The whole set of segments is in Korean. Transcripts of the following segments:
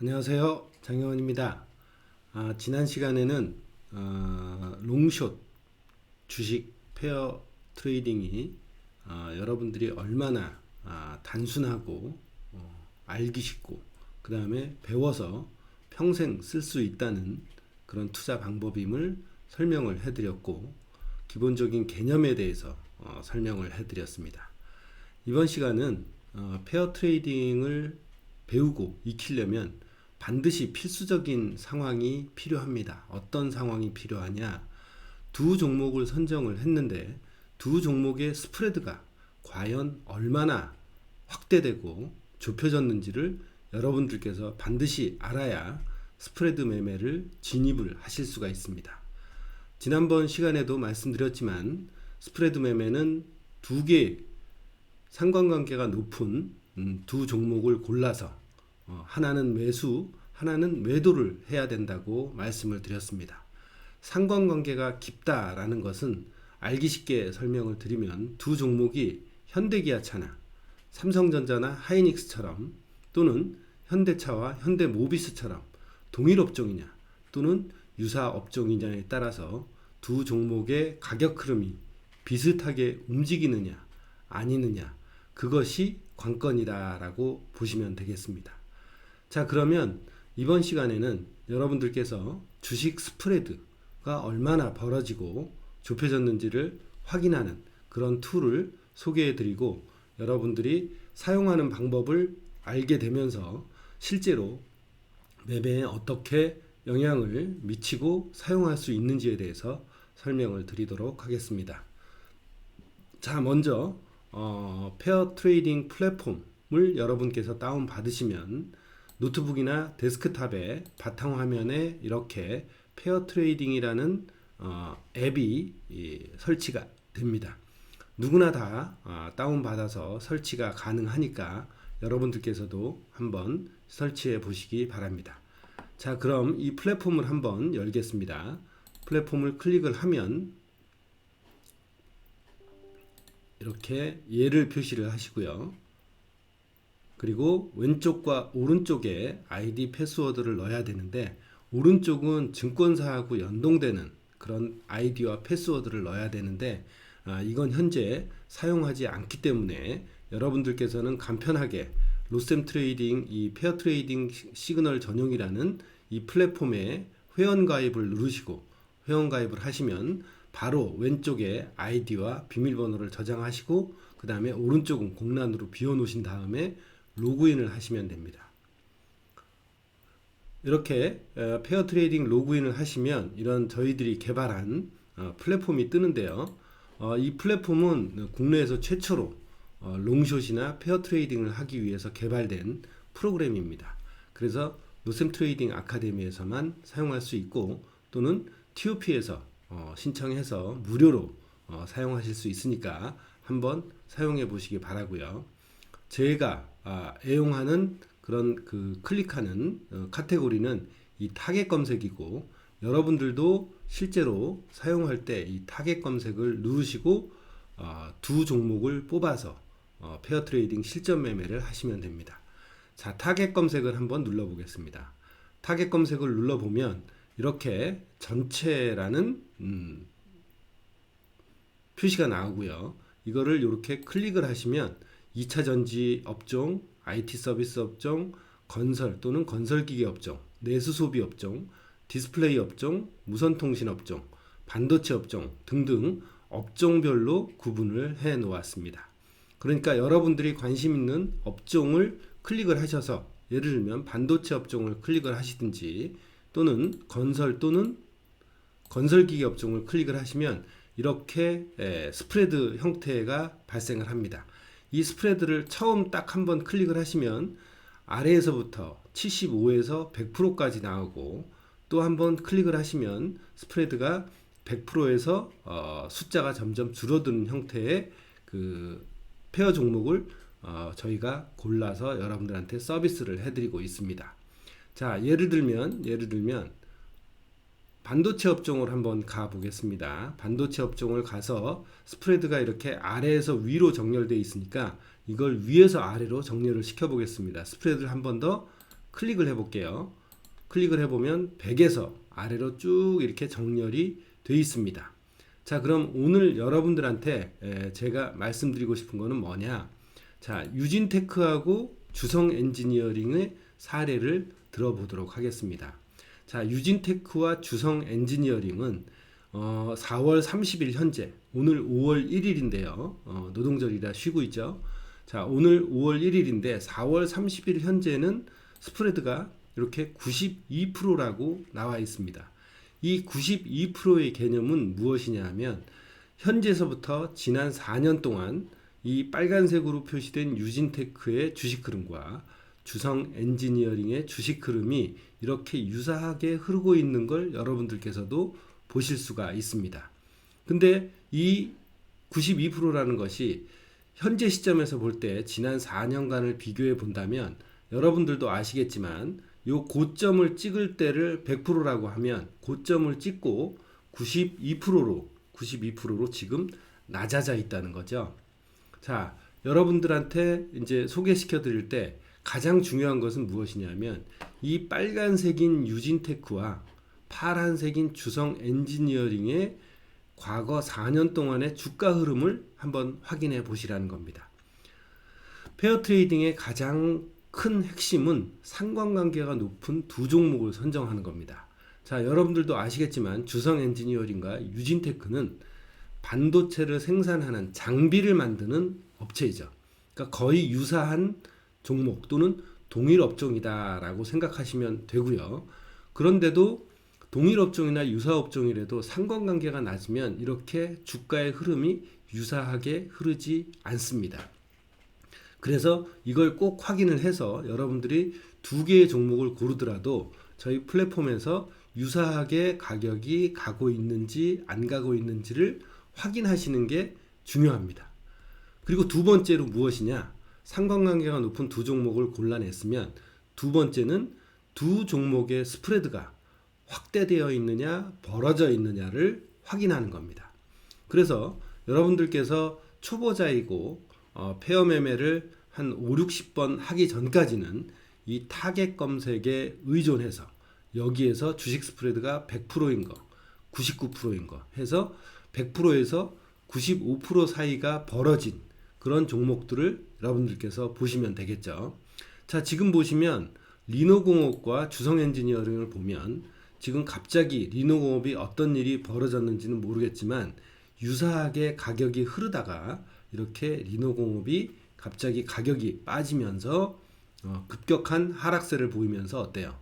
안녕하세요. 장영원입니다. 아, 지난 시간에는 어, 롱숏 주식 페어 트레이딩이 어, 여러분들이 얼마나 아, 단순하고 어, 알기 쉽고 그 다음에 배워서 평생 쓸 수 있다는 그런 투자 방법임을 설명을 해드렸고 기본적인 개념에 대해서 어, 설명을 해드렸습니다. 이번 시간은 어, 페어 트레이딩을 배우고 익히려면 반드시 필수적인 상황이 필요합니다. 어떤 상황이 필요하냐? 두 종목을 선정을 했는데 두 종목의 스프레드가 과연 얼마나 확대되고 좁혀졌는지를 여러분들께서 반드시 알아야 스프레드 매매를 진입을 하실 수가 있습니다. 지난번 시간에도 말씀드렸지만 스프레드 매매는 두개 상관관계가 높은 음, 두 종목을 골라서 어, 하나는 매수, 하나는 매도를 해야 된다고 말씀을 드렸습니다. 상관관계가 깊다라는 것은 알기 쉽게 설명을 드리면 두 종목이 현대기아차나 삼성전자나 하이닉스처럼 또는 현대차와 현대모비스처럼 동일 업종이냐 또는 유사 업종이냐에 따라서 두 종목의 가격 흐름이 비슷하게 움직이느냐 아니느냐 그것이 관건이다라고 보시면 되겠습니다. 자 그러면 이번 시간에는 여러분들께서 주식 스프레드가 얼마나 벌어지고 좁혀졌는지를 확인하는 그런 툴을 소개해 드리고 여러분들이 사용하는 방법을 알게 되면서 실제로 매매에 어떻게 영향을 미치고 사용할 수 있는지에 대해서 설명을 드리도록 하겠습니다. 자, 먼저 어, 페어 트레이딩 플랫폼을 여러분께서 다운 받으시면 노트북이나 데스크탑의 바탕화면에 이렇게 페어 트레이딩이라는 어, 앱이 이, 설치가 됩니다. 누구나 다 어, 다운 받아서 설치가 가능하니까 여러분들께서도 한번 설치해 보시기 바랍니다. 자, 그럼 이 플랫폼을 한번 열겠습니다. 플랫폼을 클릭을 하면 이렇게 예를 표시를 하시고요. 그리고 왼쪽과 오른쪽에 아이디 패스워드를 넣어야 되는데 오른쪽은 증권사하고 연동되는 그런 아이디와 패스워드를 넣어야 되는데 아, 이건 현재 사용하지 않기 때문에 여러분들께서는 간편하게 로셈 트레이딩 이 페어 트레이딩 시그널 전용이라는 이 플랫폼에 회원 가입을 누르시고 회원 가입을 하시면 바로 왼쪽에 아이디와 비밀번호를 저장하시고 그 다음에 오른쪽은 공란으로 비워 놓으신 다음에 로그인을 하시면 됩니다. 이렇게 어, 페어 트레이딩 로그인을 하시면 이런 저희들이 개발한 어, 플랫폼이 뜨는데요. 어, 이 플랫폼은 국내에서 최초로 롱숏이나 페어 트레이딩을 하기 위해서 개발된 프로그램입니다. 그래서 노셈 트레이딩 아카데미에서만 사용할 수 있고 또는 TOP에서 신청해서 무료로 사용하실 수 있으니까 한번 사용해 보시기 바라고요. 제가 아, 애용하는 그런 그 클릭하는 어, 카테고리는 이 타겟 검색이고 여러분들도 실제로 사용할 때 이 타겟 검색을 누르시고 어, 두 종목을 뽑아서 어, 페어 트레이딩 실전 매매를 하시면 됩니다. 자, 타겟 검색을 한번 눌러 보겠습니다. 타겟 검색을 눌러 보면 이렇게 전체라는 음, 표시가 나오고요. 이거를 이렇게 클릭을 하시면 2차 전지 업종, IT 서비스 업종, 건설 또는 건설기계 업종, 내수 소비 업종, 디스플레이 업종, 무선통신 업종, 반도체 업종 등등 업종별로 구분을 해 놓았습니다. 그러니까 여러분들이 관심 있는 업종을 클릭을 하셔서 예를 들면 반도체 업종을 클릭을 하시든지 또는 건설 또는 건설기계 업종을 클릭을 하시면 이렇게 스프레드 형태가 발생을 합니다. 이 스프레드를 처음 딱 한 번 클릭을 하시면 아래에서부터 75에서 100%까지 나오고 또 한 번 클릭을 하시면 스프레드가 100%에서 어, 숫자가 점점 줄어드는 형태의 그 페어 종목을 어, 저희가 골라서 여러분들한테 서비스를 해드리고 있습니다. 자, 예를 들면 예를 들면 반도체 업종을 한번 가 보겠습니다. 반도체 업종을 가서 스프레드가 이렇게 아래에서 위로 정렬되어 있으니까 이걸 위에서 아래로 정렬을 시켜 보겠습니다. 스프레드를 한 번 더 클릭을 해볼게요. 클릭을 해보면 100에서 아래로 쭉 이렇게 정렬이 되어 있습니다. 자, 그럼 오늘 여러분들한테 에, 제가 말씀드리고 싶은 거는 뭐냐? 자, 유진테크하고 주성 엔지니어링의 사례를 들어보도록 하겠습니다. 자, 유진테크와 주성 엔지니어링은 어, 4월 30일 현재 오늘 5월 1일인데요. 어, 노동절이라 쉬고 있죠. 자, 오늘 5월 1일인데 4월 30일 현재는 스프레드가 이렇게 92%라고 나와 있습니다. 이 92%의 개념은 무엇이냐 하면 현재서부터 지난 4년 동안 이 빨간색으로 표시된 유진테크의 주식 흐름과 주성 엔지니어링의 주식 흐름이 이렇게 유사하게 흐르고 있는 걸 여러분들께서도 보실 수가 있습니다. 근데 이 92%라는 것이 현재 시점에서 볼 때 지난 4년간을 비교해 본다면 여러분들도 아시겠지만 요 고점을 찍을 때를 100%라고 하면 고점을 찍고 92%로 92%로 지금 낮아져 있다는 거죠. 자, 여러분들한테 이제 소개시켜 드릴 때 가장 중요한 것은 무엇이냐면 이 빨간색인 유진테크와 파란색인 주성 엔지니어링의 과거 4년 동안의 주가 흐름을 한번 확인해 보시라는 겁니다. 페어 트레이딩의 가장 큰 핵심은 상관관계가 높은 두 종목을 선정하는 겁니다. 자, 여러분들도 아시겠지만 주성 엔지니어링과 유진테크는 반도체를 생산하는 장비를 만드는 업체이죠. 그러니까 거의 유사한 종목 또는 동일 업종이다라고 생각하시면 되고요. 그런데도 동일 업종이나 유사 업종이라도 상관관계가 낮으면 이렇게 주가의 흐름이 유사하게 흐르지 않습니다. 그래서 이걸 꼭 확인을 해서 여러분들이 두 개의 종목을 고르더라도 저희 플랫폼에서 유사하게 가격이 가고 있는지 안 가고 있는지를 확인하시는 게 중요합니다. 그리고 두 번째로 무엇이냐? 상관관계가 높은 두 종목을 골라냈으면 두 번째는 두 종목의 스프레드가 확대되어 있느냐, 벌어져 있느냐를 확인하는 겁니다. 그래서 여러분들께서 초보자이고 어, 페어 매매를 한 5, 60번 하기 전까지는 이 타겟 검색에 의존해서 여기에서 주식 스프레드가 100%인 거, 99%인 거 해서 100%에서 95% 사이가 벌어진 그런 종목들을 여러분들께서 보시면 되겠죠. 자, 지금 보시면 리노공업과 주성 엔지니어링을 보면 지금 갑자기 리노공업이 어떤 일이 벌어졌는지는 모르겠지만 유사하게 가격이 흐르다가 이렇게 리노공업이 갑자기 가격이 빠지면서 어, 급격한 하락세를 보이면서 어때요?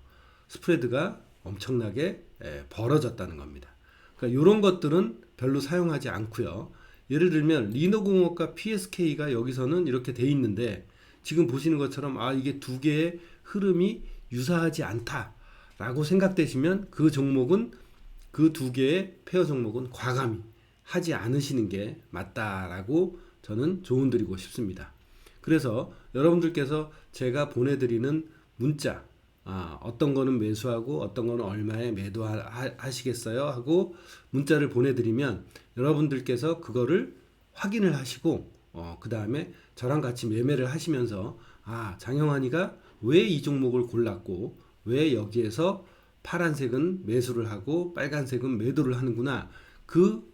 스프레드가 엄청나게 에, 벌어졌다는 겁니다. 그러니까 이런 것들은 별로 사용하지 않고요. 예를 들면 리노공업과 PSK가 여기서는 이렇게 돼 있는데 지금 보시는 것처럼 아 이게 두 개의 흐름이 유사하지 않다라고 생각되시면 그 종목은 그 두 개의 페어 종목은 과감히 하지 않으시는 게 맞다라고 저는 조언 드리고 싶습니다. 그래서 여러분들께서 제가 보내드리는 문자 아, 어떤 거는 매수하고 어떤 거는 얼마에 매도하시겠어요? 하고 문자를 보내드리면 여러분들께서 그거를 확인을 하시고 어, 그 다음에 저랑 같이 매매를 하시면서 아 장영환이가 왜 이 종목을 골랐고 왜 여기에서 파란색은 매수를 하고 빨간색은 매도를 하는구나. 그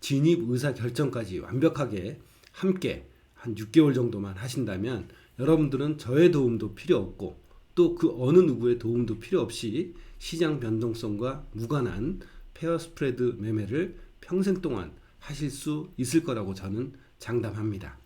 진입 의사 결정까지 완벽하게 함께 한 6개월 정도만 하신다면 여러분들은 저의 도움도 필요 없고 또 그 어느 누구의 도움도 필요 없이 시장 변동성과 무관한 페어 스프레드 매매를 평생 동안 하실 수 있을 거라고 저는 장담합니다.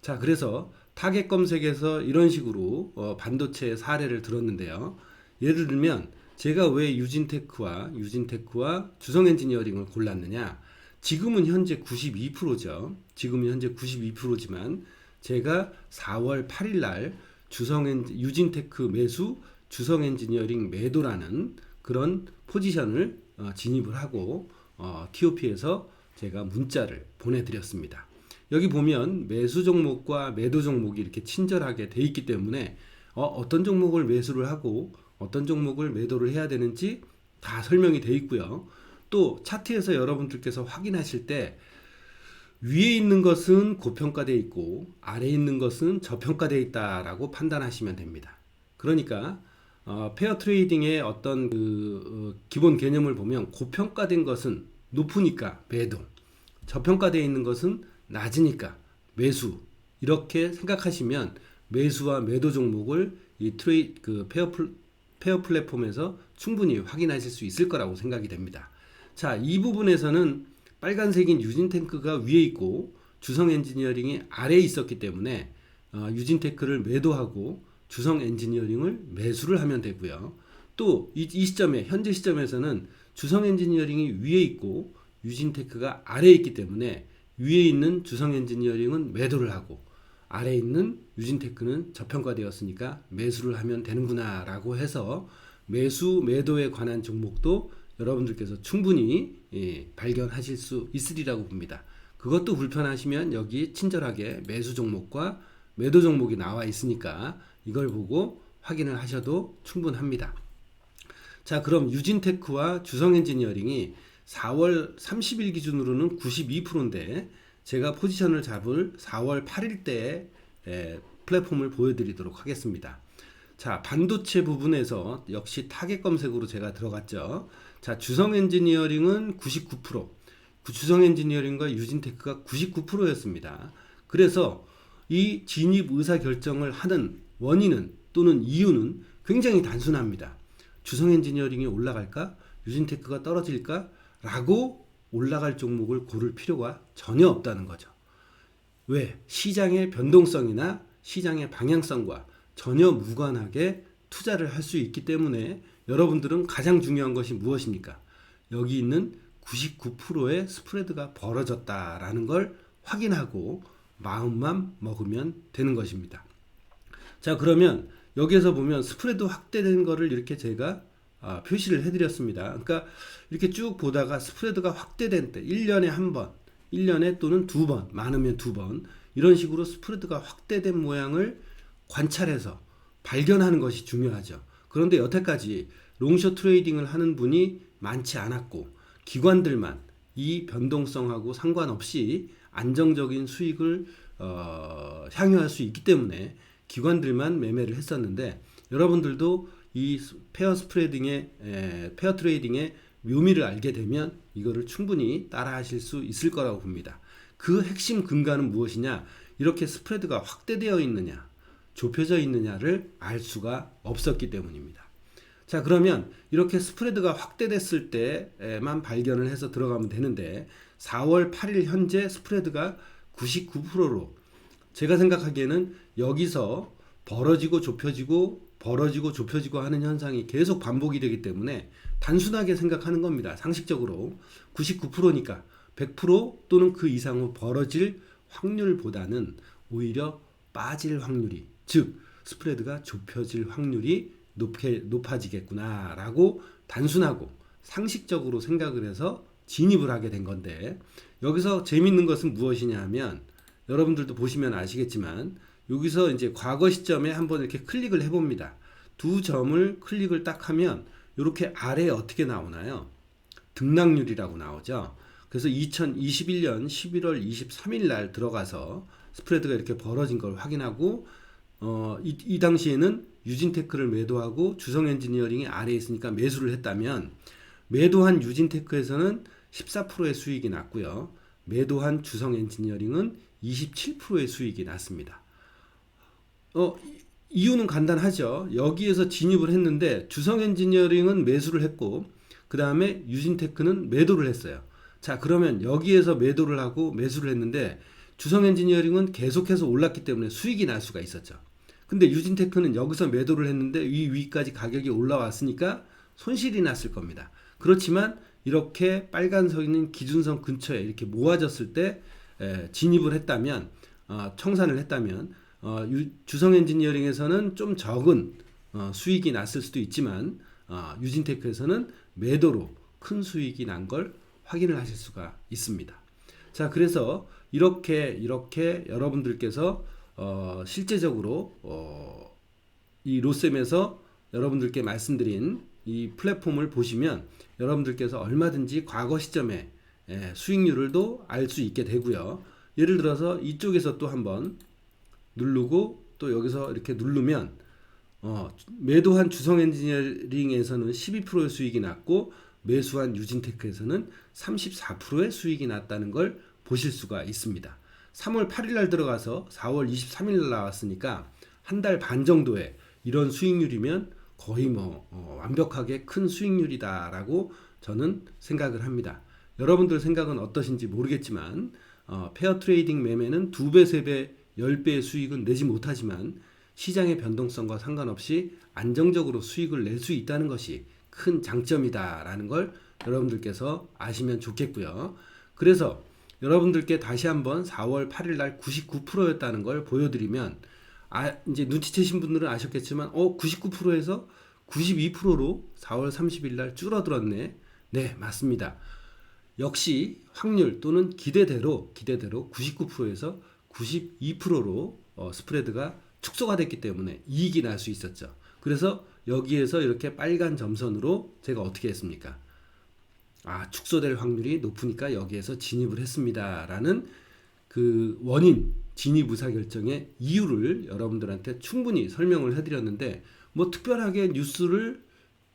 자, 그래서 타겟 검색에서 이런 식으로 어, 반도체 사례를 들었는데요. 예를 들면 제가 왜 유진테크와 유진테크와 주성 엔지니어링을 골랐느냐? 지금은 현재 92%죠. 지금은 현재 92%지만 제가 4월 8일 날 주성 엔 유진테크 매수, 주성 엔지니어링 매도라는 그런 포지션을 어, 진입을 하고 어, TOP에서 제가 문자를 보내드렸습니다. 여기 보면 매수 종목과 매도 종목이 이렇게 친절하게 돼 있기 때문에 어, 어떤 종목을 매수를 하고 어떤 종목을 매도를 해야 되는지 다 설명이 돼 있고요. 또 차트에서 여러분들께서 확인하실 때 위에 있는 것은 고평가되어 있고 아래에 있는 것은 저평가되어 있다라고 판단하시면 됩니다. 그러니까 어, 페어 트레이딩의 어떤 그 어, 기본 개념을 보면 고평가된 것은 높으니까 매도, 저평가되어 있는 것은 낮으니까 매수 이렇게 생각하시면 매수와 매도 종목을 이 트레이 그 페어 플, 페어 플랫폼에서 충분히 확인하실 수 있을 거라고 생각이 됩니다. 자, 이 부분에서는 빨간색인 유진 탱크가 위에 있고 주성 엔지니어링이 아래에 있었기 때문에 어, 유진테크를 매도하고 주성 엔지니어링을 매수를 하면 되고요. 또이 시점에 현재 시점에서는 주성 엔지니어링이 위에 있고 유진테크가 아래에 있기 때문에 위에 있는 주성 엔지니어링은 매도를 하고 아래에 있는 유진테크는 저평가되었으니까 매수를 하면 되는구나라고 해서 매수 매도에 관한 종목도 여러분들께서 충분히 예, 발견하실 수 있으리라고 봅니다. 그것도 불편하시면 여기 친절하게 매수 종목과 매도 종목이 나와 있으니까 이걸 보고 확인을 하셔도 충분합니다. 자, 그럼 유진테크와 주성엔지니어링이 4월 30일 기준으로는 92%인데 제가 포지션을 잡을 4월 8일 때 에, 플랫폼을 보여드리도록 하겠습니다. 자, 반도체 부분에서 역시 타겟 검색으로 제가 들어갔죠. 자, 주성 엔지니어링은 99%, 주성 엔지니어링과 유진테크가 99%였습니다. 그래서 이 진입 의사 결정을 하는 원인은 또는 이유는 굉장히 단순합니다. 주성 엔지니어링이 올라갈까? 유진테크가 떨어질까? 라고 올라갈 종목을 고를 필요가 전혀 없다는 거죠. 왜? 시장의 변동성이나 시장의 방향성과 전혀 무관하게 투자를 할 수 있기 때문에 여러분들은 가장 중요한 것이 무엇입니까? 여기 있는 99%의 스프레드가 벌어졌다라는 걸 확인하고 마음만 먹으면 되는 것입니다. 자, 그러면 여기에서 보면 스프레드 확대된 거를 이렇게 제가 아, 표시를 해드렸습니다. 그러니까 이렇게 쭉 보다가 스프레드가 확대된 때 1년에 한 번, 1년에 또는 두 번, 많으면 두 번, 이런 식으로 스프레드가 확대된 모양을 관찰해서 발견하는 것이 중요하죠. 그런데 여태까지 롱숏 트레이딩을 하는 분이 많지 않았고 기관들만 이 변동성하고 상관없이 안정적인 수익을 어, 향유할 수 있기 때문에 기관들만 매매를 했었는데 여러분들도 이 페어 스프레딩의 에, 페어 트레이딩의 묘미를 알게 되면 이거를 충분히 따라하실 수 있을 거라고 봅니다. 그 핵심 근간은 무엇이냐? 이렇게 스프레드가 확대되어 있느냐, 좁혀져 있느냐를 알 수가 없었기 때문입니다. 자, 그러면 이렇게 스프레드가 확대됐을 때만 발견을 해서 들어가면 되는데 4월 8일 현재 스프레드가 99%로 제가 생각하기에는 여기서 벌어지고 좁혀지고 벌어지고 좁혀지고 하는 현상이 계속 반복이 되기 때문에 단순하게 생각하는 겁니다. 상식적으로 99%니까 100% 또는 그 이상으로 벌어질 확률보다는 오히려 빠질 확률이 즉 스프레드가 좁혀질 확률이 높게 높아지겠구나라고 단순하고 상식적으로 생각을 해서 진입을 하게 된 건데 여기서 재밌는 것은 무엇이냐 하면 여러분들도 보시면 아시겠지만 여기서 이제 과거 시점에 한번 이렇게 클릭을 해봅니다. 두 점을 클릭을 딱 하면 이렇게 아래에 어떻게 나오나요? 등락률이라고 나오죠. 그래서 2021년 11월 23일 날 들어가서 스프레드가 이렇게 벌어진 걸 확인하고 어, 이, 이 당시에는 유진테크를 매도하고 주성 엔지니어링이 아래에 있으니까 매수를 했다면 매도한 유진테크에서는 14%의 수익이 났고요. 매도한 주성 엔지니어링은 27%의 수익이 났습니다. 어, 이유는 간단하죠. 여기에서 진입을 했는데 주성 엔지니어링은 매수를 했고 그 다음에 유진테크는 매도를 했어요. 자 그러면 여기에서 매도를 하고 매수를 했는데 주성 엔지니어링은 계속해서 올랐기 때문에 수익이 날 수가 있었죠. 근데 유진 테크는 여기서 매도를 했는데 위 위까지 가격이 올라왔으니까 손실이 났을 겁니다. 그렇지만 이렇게 빨간 서 있는 기준선 근처에 이렇게 모아졌을 때 에, 진입을 했다면 어, 청산을 했다면 어, 유, 주성 엔지니어링에서는 좀 적은 어, 수익이 났을 수도 있지만 어, 유진테크에서는 매도로 큰 수익이 난 걸 확인을 하실 수가 있습니다. 자, 그래서 이렇게 이렇게 여러분들께서 어, 실제적으로 어, 이 로셈에서 여러분들께 말씀드린 이 플랫폼을 보시면 여러분들께서 얼마든지 과거 시점에 예, 수익률을도 알 수 있게 되고요. 예를 들어서 이쪽에서 또 한번 누르고 또 여기서 이렇게 누르면 어, 매도한 주성 엔지니어링에서는 12%의 수익이 났고 매수한 유진테크에서는 34%의 수익이 났다는 걸 보실 수가 있습니다. 3월 8일 날 들어가서 4월 23일 날 나왔으니까 한 달 반 정도의 이런 수익률이면 거의 뭐 어, 완벽하게 큰 수익률이다라고 저는 생각을 합니다. 여러분들 생각은 어떠신지 모르겠지만 어, 페어 트레이딩 매매는 두 배, 세 배, 열 배의 수익은 내지 못하지만 시장의 변동성과 상관없이 안정적으로 수익을 낼 수 있다는 것이 큰 장점이다라는 걸 여러분들께서 아시면 좋겠고요. 그래서 여러분들께 다시 한번 4월 8일 날 99%였다는 걸 보여드리면 아 이제 눈치채신 분들은 아셨겠지만 어 99%에서 92%로 4월 30일 날 줄어들었네. 네, 맞습니다. 역시 확률 또는 기대대로 기대대로 99%에서 92%로 어, 스프레드가 축소가 됐기 때문에 이익이 날 수 있었죠. 그래서 여기에서 이렇게 빨간 점선으로 제가 어떻게 했습니까? 아, 축소될 확률이 높으니까 여기에서 진입을 했습니다라는 그 원인 진입 의사 결정의 이유를 여러분들한테 충분히 설명을 해드렸는데 뭐 특별하게 뉴스를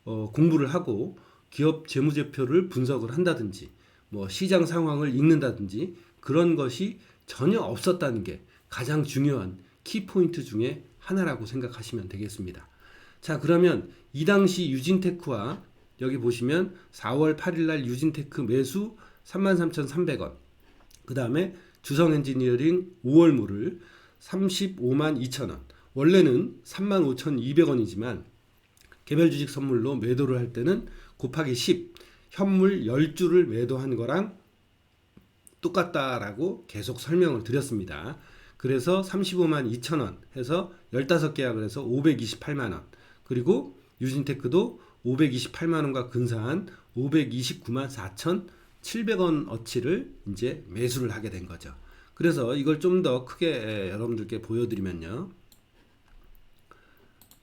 어, 공부를 하고 기업 재무제표를 분석을 한다든지 뭐 시장 상황을 읽는다든지 그런 것이 전혀 없었다는 게 가장 중요한 키포인트 중에 하나라고 생각하시면 되겠습니다. 자, 그러면 이 당시 유진테크와 여기 보시면 4월 8일 날 유진테크 매수 33,300원. 그 다음에 주성 엔지니어링 5월 물을 35만 2천원. 원래는 35,200원이지만 개별 주식 선물로 매도를 할 때는 곱하기 10 현물 10주를 매도한 거랑 똑같다라고 계속 설명을 드렸습니다. 그래서 35만 2천 원 해서 15계약을 해서 528만 원. 그리고 유진테크도 528만 원과 근사한 529만 4천 700원 어치를 이제 매수를 하게 된 거죠. 그래서 이걸 좀 더 크게 여러분들께 보여드리면요.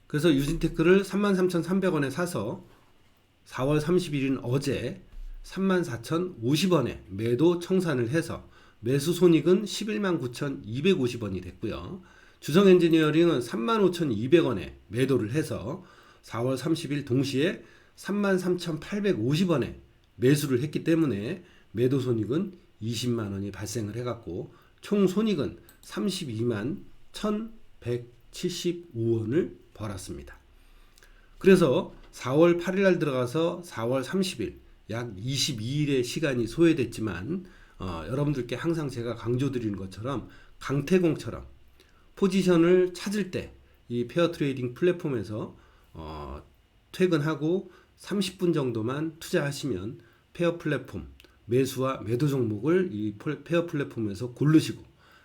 그래서 유진테크를 33,300원에 사서 4월 31일 어제 34,050원에 매도 청산을 해서 매수 손익은 11만 9,250원이 됐고요. 주성 엔지니어링은 35,200원에 매도를 해서 4월 30일 동시에 33,850원에 매수를 했기 때문에 매도 손익은 20만 원이 발생을 해갖고 총 손익은 32만 1,175원을 벌었습니다. 그래서 4월 8일 날 들어가서 4월 30일 약 22일의 시간이 소요됐지만 어, 여러분들께 항상 제가 강조드리는 것처럼 강태공처럼 포지션을 찾을 때 이 페어 트레이딩 플랫폼에서 어, 퇴근하고 30분 정도만 투자하시면 페어 플랫폼 매수와 매도 종목을 이 페어 플랫폼에서 고르시고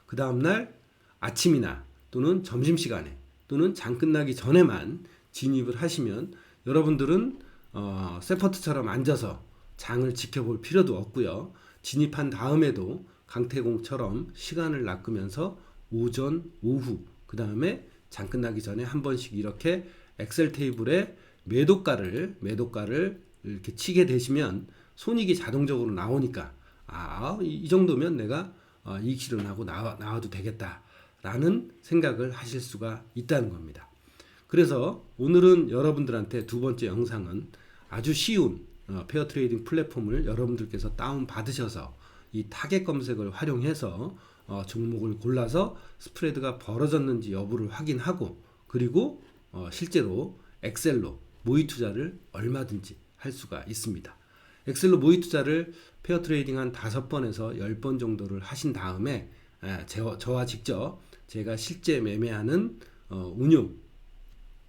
그 다음날 아침이나 또는 점심시간에 또는 장 끝나기 전에만 진입을 하시면 여러분들은 어, 세퍼트처럼 앉아서 장을 지켜볼 필요도 없고요. 진입한 다음에도 강태공처럼 시간을 낚으면서 오전, 오후, 그 다음에 장 끝나기 전에 한 번씩 이렇게 엑셀 테이블에 매도가를 매도가를 이렇게 치게 되시면 손익이 자동적으로 나오니까 아, 이, 정도면 내가 어, 이익 실현하고 나와, 나와도 되겠다라는 생각을 하실 수가 있다는 겁니다. 그래서 오늘은 여러분들한테 두 번째 영상은 아주 쉬운 어, 페어 트레이딩 플랫폼을 여러분들께서 다운 받으셔서 이 타겟 검색을 활용해서 어, 종목을 골라서 스프레드가 벌어졌는지 여부를 확인하고 그리고 어, 실제로 엑셀로 모의 투자를 얼마든지 할 수가 있습니다. 엑셀로 모의 투자를 페어 트레이딩 한 다섯 번에서 열 번 정도를 하신 다음에 에, 제, 저와 직접 제가 실제 매매하는 어, 운용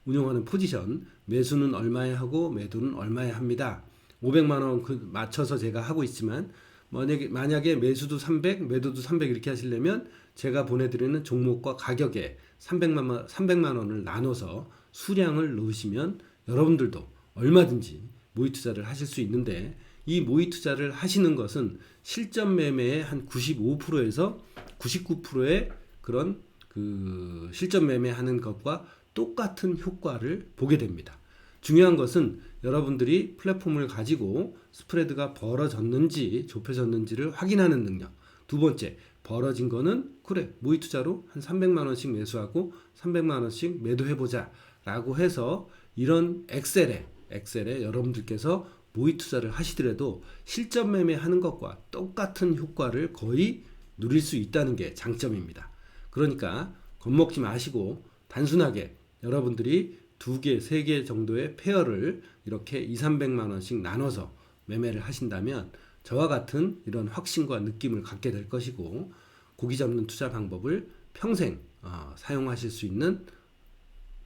운영하는 포지션 매수는 얼마에 하고 매도는 얼마에 합니다. 500만 원 그 맞춰서 제가 하고 있지만 만약에 만약에 매수도 300, 매도도 300 이렇게 하시려면 제가 보내드리는 종목과 가격에 300만 원, 300만 원을 나눠서 수량을 넣으시면 여러분들도 얼마든지 모의 투자를 하실 수 있는데 이 모의 투자를 하시는 것은 실전 매매의 한 95%에서 99%의 그런 그 실전 매매하는 것과 똑같은 효과를 보게 됩니다. 중요한 것은 여러분들이 플랫폼을 가지고 스프레드가 벌어졌는지 좁혀졌는지를 확인하는 능력. 두 번째, 벌어진 거는 그래 모의 투자로 한 300만 원씩 매수하고 300만 원씩 매도해 보자 라고 해서 이런 엑셀에 엑셀에 여러분들께서 모의 투자를 하시더라도 실전 매매하는 것과 똑같은 효과를 거의 누릴 수 있다는 게 장점입니다. 그러니까 겁먹지 마시고 단순하게 여러분들이 두 개, 세 개 정도의 페어를 이렇게 2, 300만 원씩 나눠서 매매를 하신다면 저와 같은 이런 확신과 느낌을 갖게 될 것이고 고기 잡는 투자 방법을 평생 어, 사용하실 수 있는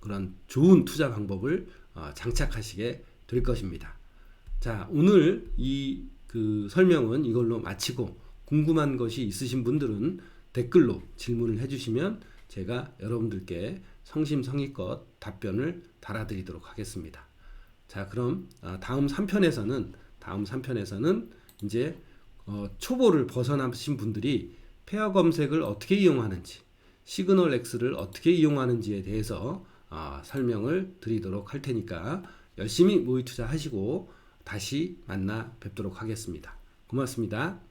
그런 좋은 투자 방법을 어, 장착하시게 될 것입니다. 자, 오늘 이 그 설명은 이걸로 마치고 궁금한 것이 있으신 분들은 댓글로 질문을 해주시면 제가 여러분들께 성심성의껏 답변을 달아드리도록 하겠습니다. 자, 그럼 아, 다음 3편에서는 다음 3편에서는 이제 어, 초보를 벗어나신 분들이 페어 검색을 어떻게 이용하는지, 시그널 X를 어떻게 이용하는지에 대해서 아, 설명을 드리도록 할 테니까 열심히 모의 투자하시고 다시 만나 뵙도록 하겠습니다. 고맙습니다.